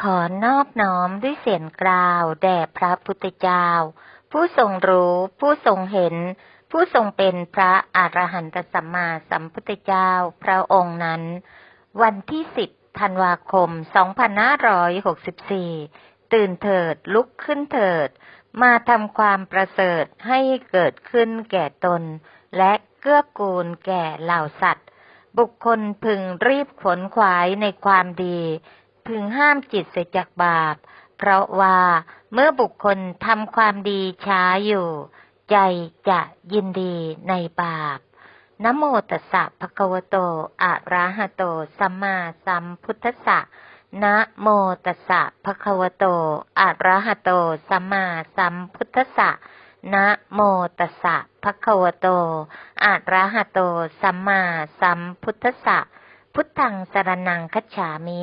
ขอนอบน้อมด้วยเสียงกล่าว แด่พระพุทธเจ้า ผู้ทรงรู้ ผู้ทรงเห็น ผู้ทรงเป็นพระอรหันตสัมมาสัมพุทธเจ้าพระองค์นั้น วันที่สิบธันวาคม 2564 ตื่นเถิดลุกขึ้นเถิด มาทำความประเสริฐให้เกิดขึ้นแก่ตน และเกื้อกูลแก่เหล่าสัตว์ บุคคลพึงรีบขนขวายในความดี พึงห้ามจิตเสียจากบาป เพราะว่าเมื่อบุคคลทำความดีช้าอยู่ ใจจะยินดีในบาปนะโมตัสสะภะคะวะโต อะระหะโต สัมมาสัมพุทธัสสะนะโมตัสสะภะคะวะโต อะระหะโต สัมมาสัมพุทธัสสะนะโมตัสสะภะคะวะโต อะระหะโต สัมมาสัมพุทธัสสะ พุทธังสรนังคัจฉามิ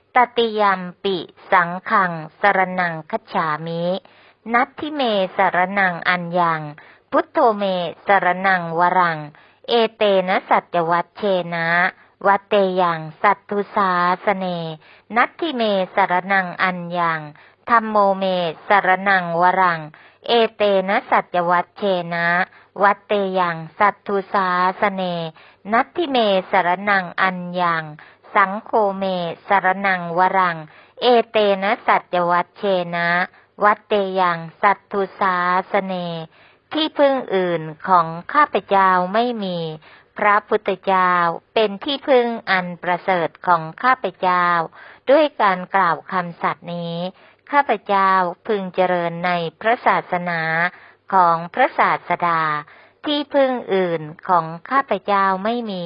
ตติยมปิสังฆังสรนังคัจฉามิ นัตทิเมสรนังอัญญัง พุทโธเมสรนังวรัง เอเตนะสัจวัตเชนะวัตเตยังสัตตุสาสเน นัตทิเมสรนังอัญญังธรรมโมเมสรนังวรัง เอเตนะสัจวัตเชนะ วัตเตยังสัตตุสาสเน นัตทิเมสรนังอัญญัง สังโฆเม สรนังวรัง เอเตนะสัจวัตเชนะ วัตเตยังสัตตุสาสเน ที่พึ่งอื่นของข้าพเจ้าไม่มี พระพุทธเจ้าเป็นที่พึ่งอันประเสริฐของข้าพเจ้า ด้วยการกล่าวคำสัตย์นี้ ข้าพเจ้าพึงเจริญในพระศาสนาของพระศาสดาที่พึ่งอื่นของข้าพเจ้าไม่มี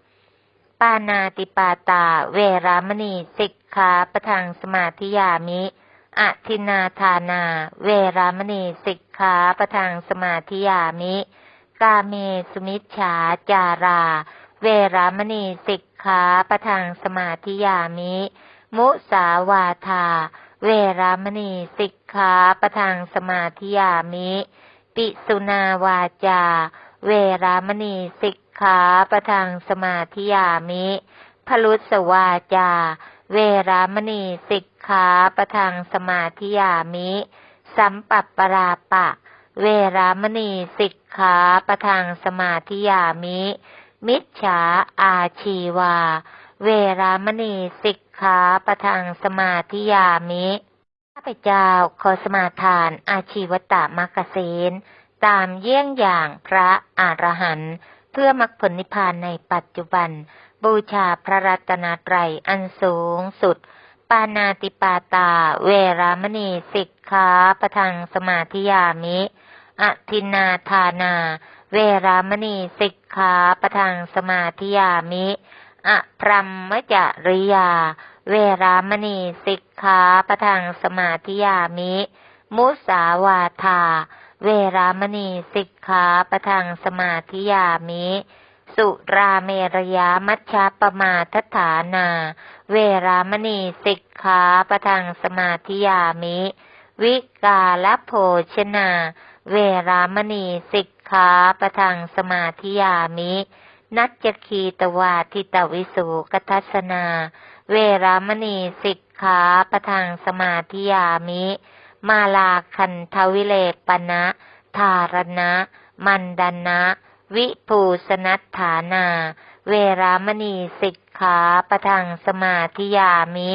ปานาติปาตา เวรามณีสิกขาประทังสมาธิยามิอทินนาทานา เวรามณีสิกขาประทังสมาธิยามิ กาเมสุมิชฌาจารา เวรามณีสิกขาประทังสมาธิยามิ มุสาวาทา เวรามณีสิกขาประทังสมาธิยามิ ปิสุนาวาจา เวรามณีสิก ขาประทังสมาธิยามิพลุสวาจา เวรามณีสิกขาประทังสมาธิยามิ สัมปัปปราปะ เวรามณีสิกขาประทังสมาธิยามิ มิจฉาอาชีวา เวรามณีสิกขาประทังสมาธิยามิข้าพเจ้าขอสมาทานอาชีวตามกเสนตามเยี่ยงอย่างพระอรหันต์ เพื่อมรรคผลนิพพานในปัจจุบัน บูชาพระรัตนตรัยอันสูงสุด ปานาติปาตา เวรามณีสิกขาประทังสมาธิยามิอทินาทานา เวรามณีสิกขาประทังสมาธิยามิอะพรัมมจริยา เวรามณีสิกขาประทังสมาธิยามิ มุสาวาทา เวรามณีสิกขาประทังสมาธิยามิ สุราเมรยามัชฌาปมาทฐานา เวรามณีสิกขาประทังสมาธิยามิ วิกาลโภชนา เวรามณีสิกขาประทังสมาธิยามินัจคีตวาทิตวิสุกทัสนา เวรามณีสิกขาประทังสมาธิยามิ มาลาคันทวิเลปนะ ธารณะ มันดนะ วิภูสนัฏฐานา เวรามณีสิกขาประทังสมาธิยามิ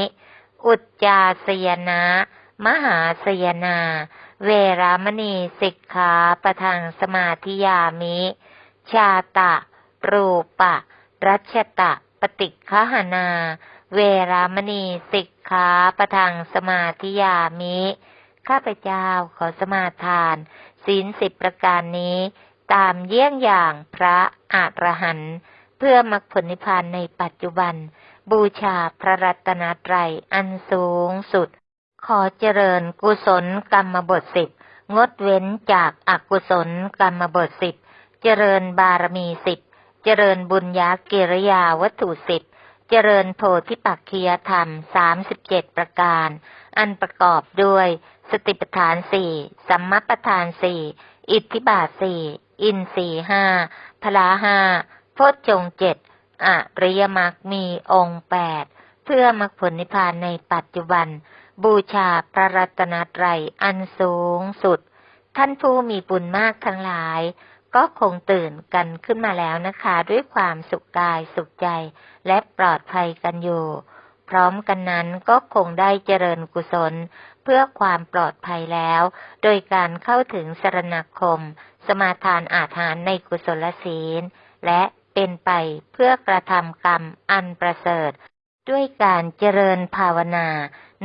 อุจจาสยนะ มหาสยนา เวรามณีสิกขาประทังสมาธิยามิ ชาตะ รูปะ รัชตะ ปฏิคหนาเวรามณีสิกขาประทังสมาธิยามิ ข้าพเจ้าขอสมาทาน ศีลสิบประการนี้ ตามเยี่ยงอย่างพระอรหันต์เพื่อมรรคผลนิพพานในปัจจุบัน บูชาพระรัตนตรัยอันสูงสุด ขอเจริญกุศลกรรมบทสิบงดเว้นจากอากุศลกรรมบทสิบเจริญบารมีสิบเจริญบุญญากิริยาวัตถุสิบ เจริญโพธิปักคียธรรมสามสิบเจ็ดประการ อันประกอบด้วย สติปัฏฐานสี่สัมมัปปทานสี่อิทธิบาทสี่อินสี่ห้าพละห้าโพชฌงเจ็ดอริยมรรคมีองค์แปดเพื่อมรรคผลนิพพานในปัจจุบัน บูชาพระรัตนตรัยอันสูงสุด ท่านผู้มีบุญมากทั้งหลาย ก็คงตื่นกันขึ้นมาแล้วนะคะ ด้วยความสุขกายสุขใจและปลอดภัยกันอยู่ พร้อมกันนั้นก็คงได้เจริญกุศล เพื่อความปลอดภัยแล้ว โดยการเข้าถึงสรณคม สมาทานอาหารในกุศลศีล และเป็นไปเพื่อกระทำกรรมอันประเสริฐ ด้วยการเจริญภาวนา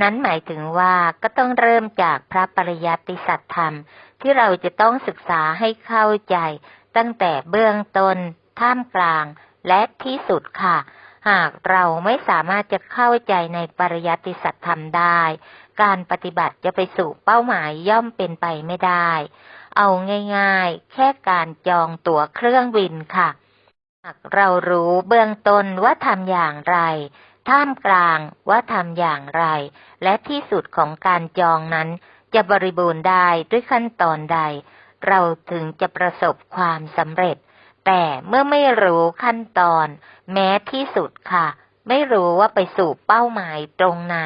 นั้นหมายถึงว่าก็ต้องเริ่มจากพระปริยัติสัจธรรม ที่เราจะต้องศึกษาให้เข้าใจ ตั้งแต่เบื้องต้น ท่ามกลาง และที่สุดค่ะ หากเราไม่สามารถจะเข้าใจในปริยัติสัจธรรมได้ การปฏิบัติจะไปสู่เป้าหมายย่อมเป็นไปไม่ได้ เอาง่ายๆ แค่การจองตั๋วเครื่องบินค่ะ หากเรารู้เบื้องต้นว่าทำอย่างไร ท่ามกลางว่าทำอย่างไร และที่สุดของการจองนั้น จะบริบูรณ์ได้ด้วยขั้นตอนใด เราถึงจะประสบความสำเร็จ แต่เมื่อไม่รู้ขั้นตอน แม้ที่สุดค่ะ ไม่รู้ว่าไปสู่เป้าหมายตรงไหน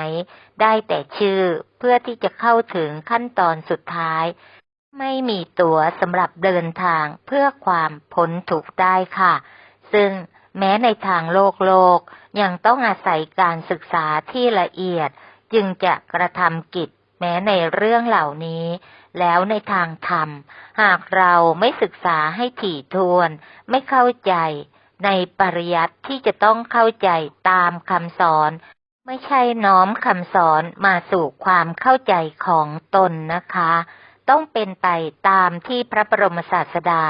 ได้แต่ชื่อเพื่อที่จะเข้าถึงขั้นตอนสุดท้าย ไม่มีตั๋วสำหรับเดินทางเพื่อความพ้นทุกข์ได้ค่ะ ซึ่ง แม้ในทางโลกโลก ยังต้องอาศัยการศึกษาที่ละเอียด จึงจะกระทำกิจ แม้ในเรื่องเหล่านี้ แล้วในทางธรรม หากเราไม่ศึกษาให้ถี่ถ้วน ไม่เข้าใจ ในปริยัติที่จะต้องเข้าใจตามคำสอน ไม่ใช่น้อมคำสอนมาสู่ความเข้าใจของตนนะคะต้องเป็นไปตามที่พระบรมศาสดา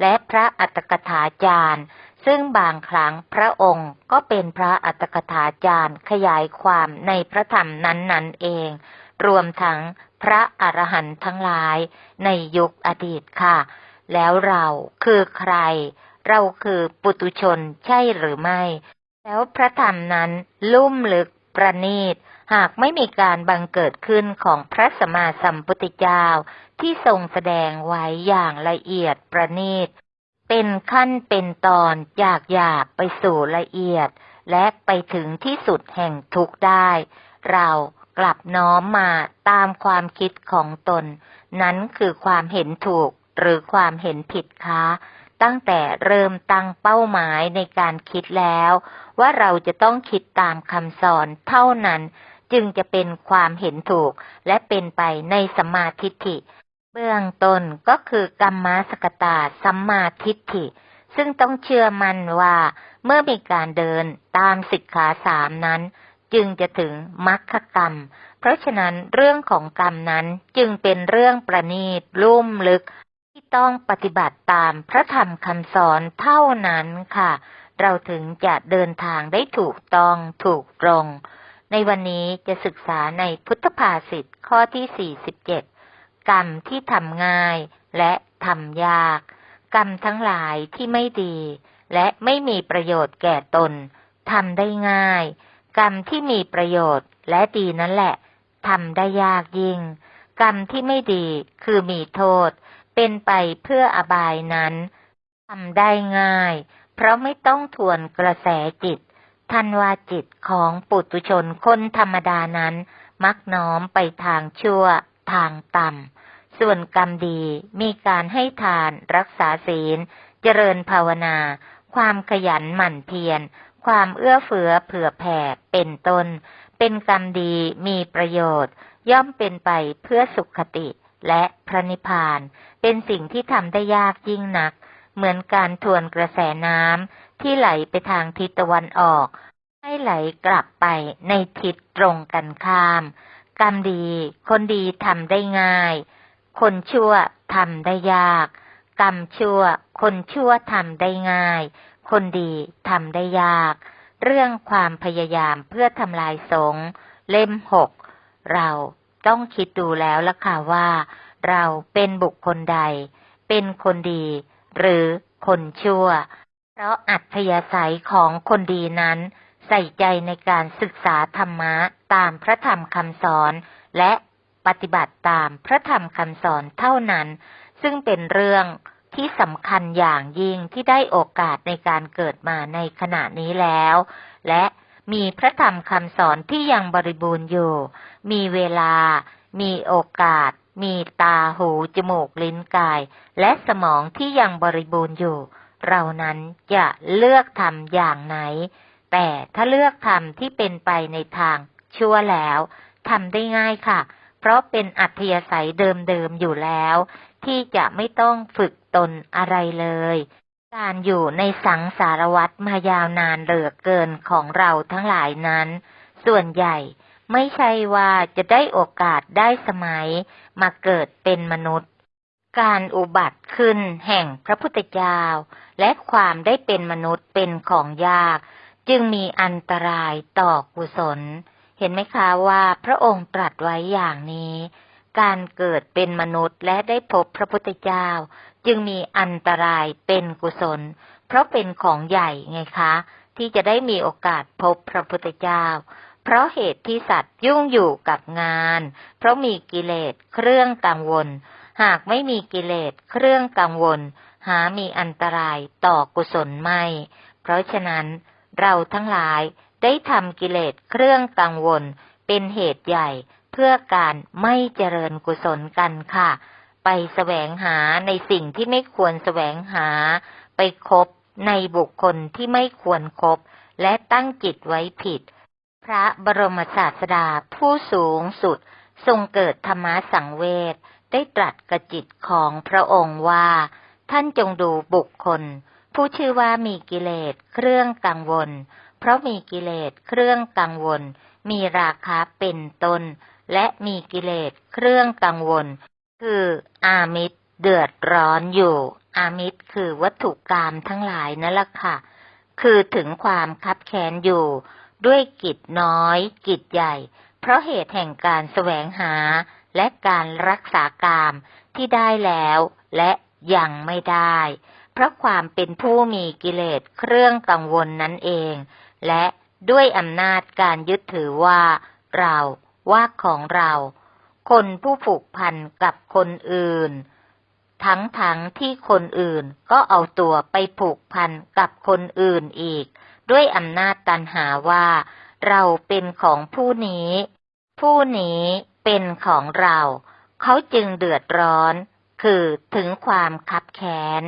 และพระอัตถกถาจารย์ ซึ่งบางครั้งพระองค์ก็เป็นพระอัตถกถาจารย์ขยายความในพระธรรมนั้นๆเอง รวมทั้งพระอรหันต์ทั้งหลายในยุคอดีตค่ะ แล้วเราคือใคร เราคือปุตุชนใช่หรือไม่ แล้วพระธรรมนั้นลุ่มลึกประณีต หากไม่มีการบังเกิดขึ้นของพระสมมาสัมพุทธเจ้าที่ทรงแสดงไว้อย่างละเอียดประณีต เป็นขั้นเป็นตอนจากหยาบไปสู่ละเอียด และไปถึงที่สุดแห่งทุกได้ เรากลับน้อมมาตามความคิดของตน นั้นคือความเห็นถูกหรือความเห็นผิดคะตั้งแต่เริ่มตั้งเป้าหมายในการคิดแล้ว ว่าเราจะต้องคิดตามคำสอนเท่านั้น จึงจะเป็นความเห็นถูกและเป็นไปในสมาทิฏฐิ เบื้องต้นก็คือกรรมสกตาสัมมาทิฏฐิ ซึ่งต้องเชื่อมั่นว่า เมื่อมีการเดินตามสิกขาสามนั้น จึงจะถึงมรรคกรรม เพราะฉะนั้นเรื่องของกรรมนั้นจึงเป็นเรื่องประณีตลุ่มลึก ที่ต้องปฏิบัติตามพระธรรมคำสอนเท่านั้นค่ะ เราถึงจะเดินทางได้ถูกต้องถูกตรง ในวันนี้จะศึกษาในพุทธภาษิตข้อที่ 47 กรรมที่ทำง่ายและทำยาก กรรมทั้งหลายที่ไม่ดี และไม่มีประโยชน์แก่ตนทำได้ง่าย กรรมที่มีประโยชน์และดีนั่นแหละทำได้ยากยิ่ง กรรมที่ไม่ดีคือมีโทษ เป็นไปเพื่ออบายนั้นทำได้ง่าย เพราะไม่ต้องทวนกระแสจิตทันวาจิตของปุตุชนคนธรรมดานั้น มักน้อมไปทางชั่ว ทางต่ำ ส่วนกรรมดีมีการให้ทานรักษาศีล เจริญภาวนา ความขยันหมั่นเพียร ความเอื้อเฟื้อเผื่อแผ่ เป็นต้น เป็นกรรมดีมีประโยชน์ ย่อมเป็นไปเพื่อสุขคติและพระนิพพาน เป็นสิ่งที่ทำได้ยากยิ่งนัก เหมือนการทวนกระแสน้ำที่ไหลไปทางทิศตะวันออก ให้ไหลกลับไปในทิศตรงกันข้าม กรรมดี คนดีทำได้ง่าย คนชั่วทำได้ยาก กรรมชั่ว คนชั่วทำได้ง่าย คนดีทำได้ยาก เรื่องความพยายามเพื่อทำลายสงเล่มหกเราต้องคิดดูแล้วล่ะค่ะว่า เราเป็นบุคคลใด เป็นคนดี หรือคนชั่ว เพราะอัธยาศัยของคนดีนั้น ใส่ใจในการศึกษาธรรมะตามพระธรรมคำสอน และปฏิบัติตามพระธรรมคำสอนเท่านั้น ซึ่งเป็นเรื่องที่สำคัญอย่างยิ่งที่ได้โอกาสในการเกิดมาในขณะนี้แล้ว และมีพระธรรมคำสอนที่ยังบริบูรณ์อยู่ มีเวลา มีโอกาส มีตาหู จมูก ลิ้นกาย และสมองที่ยังบริบูรณ์อยู่ เรานั้นจะเลือกทำอย่างไหน แต่ถ้าเลือกทำที่เป็นไปในทางชั่วแล้วทำได้ง่ายค่ะ เพราะเป็นอัธยาศัยเดิมๆอยู่แล้ว ที่จะไม่ต้องฝึกตนอะไรเลย การอยู่ในสังสารวัตรมายาวนานเหลือเกินของเราทั้งหลายนั้น ส่วนใหญ่ไม่ใช่ว่าจะได้โอกาสได้สมัยมาเกิดเป็นมนุษย์ การอุบัติขึ้นแห่งพระพุทธเจ้า และความได้เป็นมนุษย์เป็นของยาก จึงมีอันตรายต่อกุศล เห็นไหมคะว่าพระองค์ตรัสไว้อย่างนี้ การเกิดเป็นมนุษย์และได้พบพระพุทธเจ้า จึงมีอันตรายเป็นกุศล เพราะเป็นของใหญ่ไงคะ ที่จะได้มีโอกาสพบพระพุทธเจ้า เพราะเหตุที่สัตว์ยุ่งอยู่กับงาน เพราะมีกิเลสเครื่องกังวล หากไม่มีกิเลสเครื่องกังวล หามีอันตรายต่อกุศลไม่ เพราะฉะนั้น เราทั้งหลายได้ทำกิเลสเครื่องกังวล เป็นเหตุใหญ่เพื่อการไม่เจริญกุศลกันค่ะ ไปแสวงหาในสิ่งที่ไม่ควรแสวงหา ไปคบในบุคคลที่ไม่ควรครบและตั้งจิตไว้ผิด พระบรมศาสดาผู้สูงสุด ทรงเกิดธรรมสังเวชได้ตรัสกระจิตของพระองค์ว่า ท่านจงดูบุคคล ผู้ชื่อว่ามีกิเลสเครื่องกังวล เพราะมีกิเลสเครื่องกังวล มีราคาเป็นตนและมีกิเลสเครื่องกังวล คืออามิตรเดือดร้อนอยู่ อามิตรคือวัตถุกรรมทั้งหลายนั่นแหละค่ะ คือถึงความคับแค้นอยู่ ด้วยกิจน้อย กิจใหญ่ เพราะเหตุแห่งการแสวงหา และการรักษากามที่ได้แล้ว และยังไม่ได้ ราะความเป็นผู้มีกิเลสเครื่องกังวลนั่นเอง และด้วยอำนาจการยึดถือว่า เราว่าของเรา คนผู้ผูกพันกับคนอื่น ทั้งทั้งที่คนอื่นก็เอาตัวไปผูกพันกับคนอื่นอีก ด้วยอำนาจตันหาว่า เราเป็นของผู้นี้ ผู้นี้เป็นของเรา เขาจึงเดือดร้อน คือถึงความคับแค้น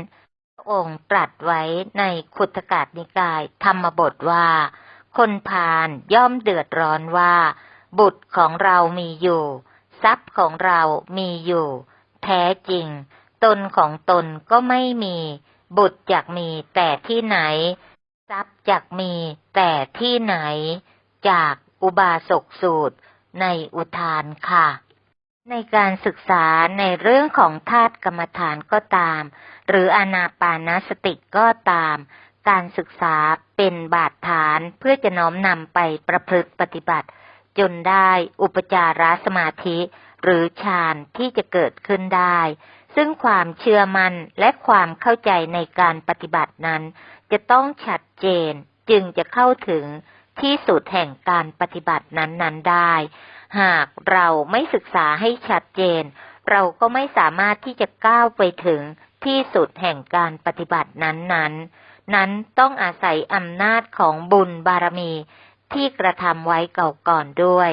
ระองค์ตรัสไว้ในขุทกาศนิกายธรรมบทว่า คนพาลย่อมเดือดร้อนว่า บุตรของเรามีอยู่ ทรัพย์ของเรามีอยู่ แท้จริง ตนของตนก็ไม่มี บุตรจักมีแต่ที่ไหน ทรัพย์จักมีแต่ที่ไหน จากอุบาสกสูตรในอุทานค่ะ ในการศึกษาในเรื่องของธาตุกรรมฐานก็ตาม หรืออนาปานสติก็ตาม การศึกษาเป็นบาดฐานเพื่อจะน้อมนำไปประพฤติปฏิบัติ จนได้อุปจารสมาธิ หรือฌานที่จะเกิดขึ้นได้ ซึ่งความเชื่อมั่นและความเข้าใจในการปฏิบัตินั้น จะต้องชัดเจนจึงจะเข้าถึงที่สุดแห่งการปฏิบัตินั้นๆได้ หากเราไม่ศึกษาให้ชัดเจน เราก็ไม่สามารถที่จะก้าวไปถึงที่สุดแห่งการปฏิบัตินั้นๆ นั้นต้องอาศัยอำนาจของบุญบารมีที่กระทำไว้เก่าก่อนด้วย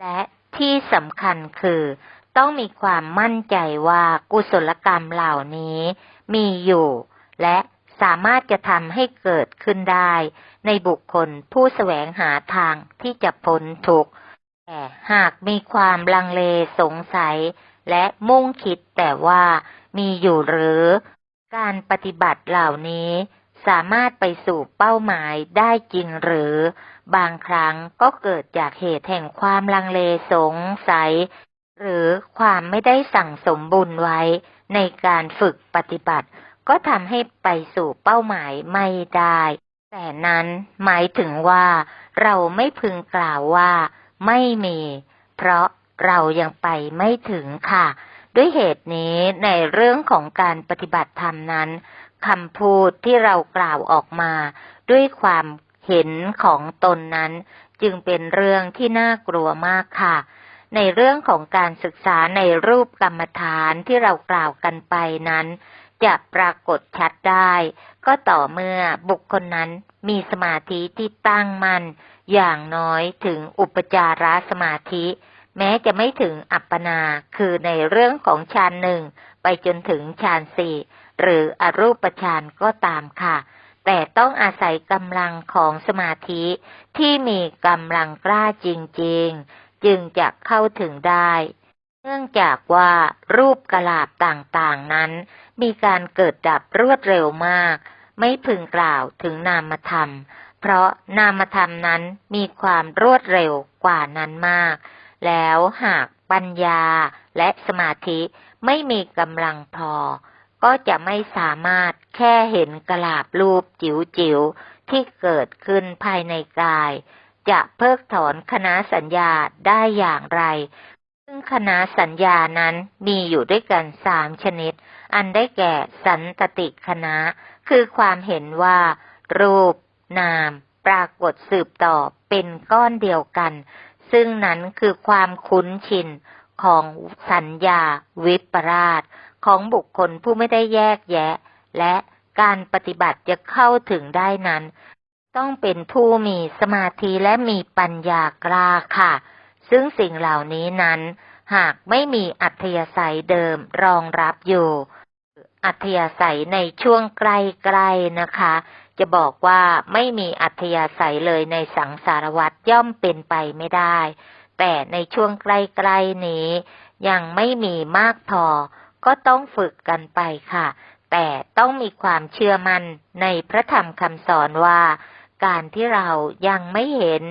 และที่สำคัญคือ ต้องมีความมั่นใจว่ากุศลกรรมเหล่านี้มีอยู่ และสามารถจะทำให้เกิดขึ้นได้ ในบุคคลผู้แสวงหาทางที่จะพ้นทุกข์ แต่หากมีความลังเลสงสัย และมุ่งคิดแต่ว่ามีอยู่หรือ การปฏิบัติเหล่านี้สามารถไปสู่เป้าหมายได้จริงหรือ บางครั้งก็เกิดจากเหตุแห่งความลังเลสงสัย หรือความไม่ได้สั่งสมบุญไว้ในการฝึกปฏิบัติ ก็ทำให้ไปสู่เป้าหมายไม่ได้ แต่นั้นหมายถึงว่าเราไม่พึงกล่าวว่า ไม่มี เพราะเรายังไปไม่ถึงค่ะ ด้วยเหตุนี้ในเรื่องของการปฏิบัติธรรมนั้นคำพูดที่เรากล่าวออกมา ด้วยความเห็นของตนนั้น จึงเป็นเรื่องที่น่ากลัวมากค่ะ ในเรื่องของการศึกษาในรูปกรรมฐานที่เรากล่าวกันไปนั้น จะปรากฏชัดได้ ก็ต่อเมื่อบุคคลนั้นมีสมาธิที่ตั้งมัน่น อย่างน้อยถึงอุปจารสมาธิ แม้จะไม่ถึงอัปปนา คือในเรื่องของฌานหนึ่งไปจนถึงฌานสี่หรืออรูปฌานก็ตามค่ะ แต่ต้องอาศัยกำลังของสมาธิที่มีกำลังกล้าจริง ๆ จึงจะเข้าถึงได้เนื่องจากว่ารูปกลาบต่างๆนั้น มีการเกิดดับรวดเร็วมาก ไม่พึงกล่าวถึงนามธรรม เพราะนามธรรมนั้นมีความรวดเร็วกว่านั้นมาก แล้วหากปัญญาและสมาธิไม่มีกำลังพอ ก็จะไม่สามารถแค่เห็นกระลาบรูปจิ๋วจิ๋วที่เกิดขึ้นภายในกาย จะเพิกถอนคณะสัญญาได้อย่างไร ซึ่งคณะสัญญานั้นมีอยู่ด้วยกันสามชนิด อันได้แก่สันตติคณะ คือความเห็นว่า รูป นามปรากฏสืบต่อเป็นก้อนเดียวกัน ซึ่งนั้นคือความคุ้นชินของสัญญาวิปราชของบุคคลผู้ไม่ได้แยกแยะ และการปฏิบัติจะเข้าถึงได้นั้น ต้องเป็นผู้มีสมาธิและมีปัญญากล้าค่ะ ซึ่งสิ่งเหล่านี้นั้น หากไม่มีอัธยาศัยเดิมรองรับอยู่ อัธยาศัยในช่วงใกล้ๆนะคะ จะบอกว่าไม่มีอัธยาศัยเลยในสังสารวัตรย่อมเป็นไปไม่ได้ แต่ในช่วงใกล้ๆนี้ ยังไม่มีมากพอ ก็ต้องฝึกกันไปค่ะ แต่ต้องมีความเชื่อมั่นในพระธรรมคำสอนว่า การที่เรายังไม่เห็น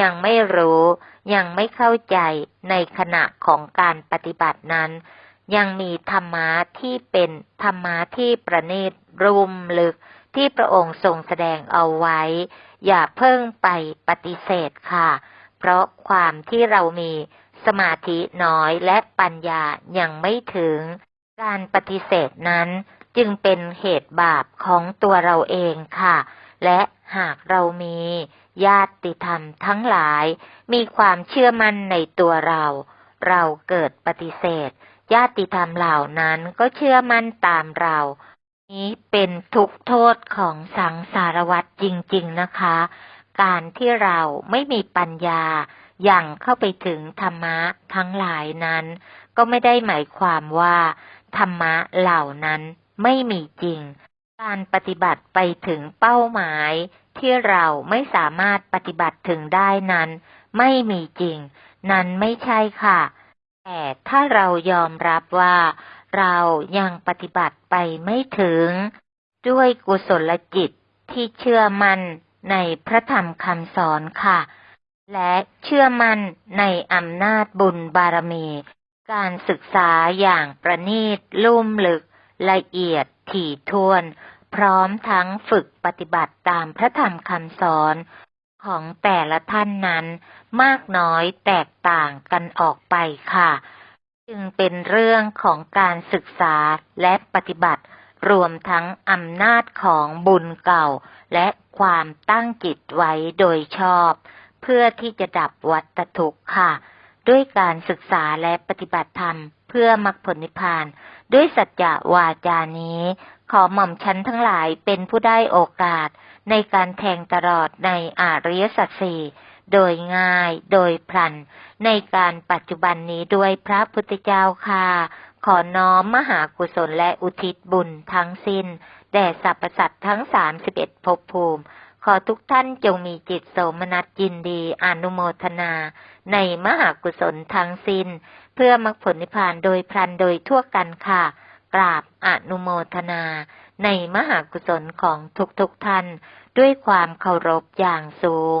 ยังไม่รู้ ยังไม่เข้าใจในขณะของการปฏิบัตินั้น ยังมีธรรมะที่เป็นธรรมะที่ประณีตรุมลึก ที่พระองค์ทรงแสดงเอาไว้ อย่าเพิ่งไปปฏิเสธค่ะ เพราะความที่เรามีสมาธิน้อยและปัญญายังไม่ถึง การปฏิเสธนั้นจึงเป็นเหตุบาปของตัวเราเองค่ะ และหากเรามีญาติธรรมทั้งหลาย มีความเชื่อมั่นในตัวเรา เราเกิดปฏิเสธ ญาติธรรมเหล่านั้นก็เชื่อมั่นตามเรา นี้เป็นทุกโทษของสังสารวัตรจริง ๆ นะคะ การที่เราไม่มีปัญญาอย่างเข้าไปถึงธรรมะทั้งหลายนั้น ก็ไม่ได้หมายความว่า ธรรมะเหล่านั้นไม่มีจริง การปฏิบัติไปถึงเป้าหมาย ที่เราไม่สามารถปฏิบัติถึงได้นั้น ไม่มีจริง นั้นไม่ใช่ค่ะ แต่ถ้าเรายอมรับว่า เรายังปฏิบัติไปไม่ถึง ด้วยกุศลจิตที่เชื่อมั่นในพระธรรมคำสอนค่ะ และเชื่อมั่นในอำนาจบุญบารมี การศึกษาอย่างประณีตลุ่มลึกละเอียดถี่ถ้วน พร้อมทั้งฝึกปฏิบัติตามพระธรรมคำสอนของแต่ละท่านนั้นมากน้อยแตกต่างกันออกไปค่ะ จึงเป็นเรื่องของการศึกษาและปฏิบัติ รวมทั้งอำนาจของบุญเก่า และความตั้งจิตไว้โดยชอบ เพื่อที่จะดับวัฏทุกข์ค่ะ ด้วยการศึกษาและปฏิบัติธรรม เพื่อมรรคผลนิพพาน ด้วยสัจจะวาจานี้ ขอหม่อมชั้นทั้งหลายเป็นผู้ได้โอกาส ในการแทงตลอดในอาริยสัจสี่ โดยง่าย โดยพลัน ในการปัจจุบันนี้ด้วยพระพุทธเจ้าค่ะ ขอน้อมมหากุศลและอุทิศบุญทั้งสิ้น แด่สรรพสัตว์ทั้งสามสิบเอ็ดภพภูมิ ขอทุกท่านจงมีจิตโสมนัสยินดีอนุโมทนา ในมหากุศลทั้งสิ้น เพื่อมรรคผลนิพพานโดยพลันโดยทั่วกันค่ะ กราบอนุโมทนาในมหากุศลของทุกๆทท่าน ด้วยความเคารพอย่างสูง